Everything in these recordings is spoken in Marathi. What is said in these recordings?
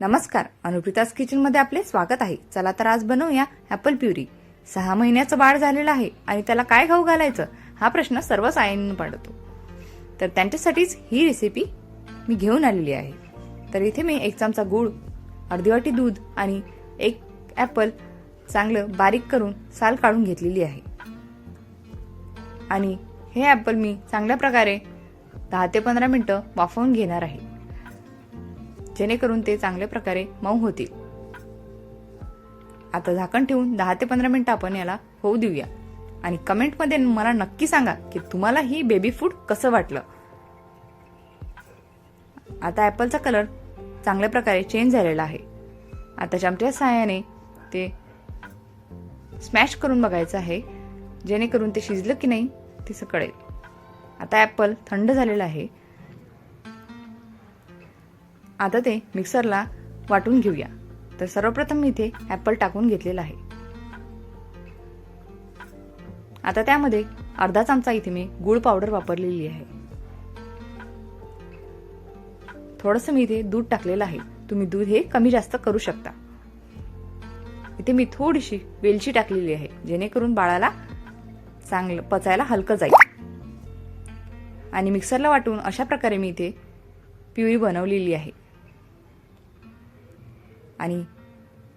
नमस्कार अनुप्रिताज किचनमध्ये आपले स्वागत आहे. चला तर आज बनवूया ॲपल प्युरी. सहा महिन्याचं बाळ झालेलं आहे आणि त्याला काय खाऊ घालायचं हा प्रश्न सर्व सायांना पडतो. तर त्यांच्यासाठीच ही रेसिपी मी घेऊन आलेली आहे. तर इथे मी एक चमचा गूळ अर्धी वाटी दूध आणि एक ॲपल चांगलं बारीक करून साल काढून घेतलेली आहे. आणि हे ॲपल मी चांगल्या प्रकारे दहा ते पंधरा मिनटं वाफवून घेणार आहे. जेणेकरून ते चांगल्या प्रकारे मऊ होतील. आता झाकण ठेवून दहा ते पंधरा मिनिटं आपण याला होऊ देऊया. आणि कमेंटमध्ये मला नक्की सांगा की तुम्हाला ही बेबी फूड कसं वाटलं. आता ॲपलचा कलर चांगल्या प्रकारे चेंज झालेला आहे. आता चमच्या सहाय्याने ते स्मॅश करून बघायचं आहे जेणेकरून ते शिजलं की नाही ते कळेल. आता ॲपल थंड झालेलं आहे. आता ते मिक्सरला वाटून घेऊया. तर सर्वप्रथम मी इथे ॲपल टाकून घेतलेला आहे. आता त्यामध्ये अर्धा चमचा इथे मी गुळ पावडर वापरलेली आहे. थोडंसं मी इथे दूध टाकलेलं आहे. तुम्ही दूध हे कमी जास्त करू शकता. इथे मी थोडीशी वेलची टाकलेली आहे जेणेकरून बाळाला चांगलं पचायला हलकं जाईल. आणि मिक्सरला वाटून अशा प्रकारे मी इथे पिवळी बनवलेली आहे. आणि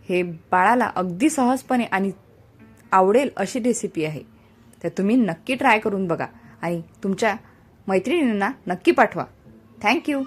हे बाळाला अगदी सहजपणे आणि आवडेल अशी रेसिपी आहे. तर तुम्ही नक्की ट्राय करून बघा आणि तुमच्या मैत्रिणींना नक्की पाठवा. थँक्यू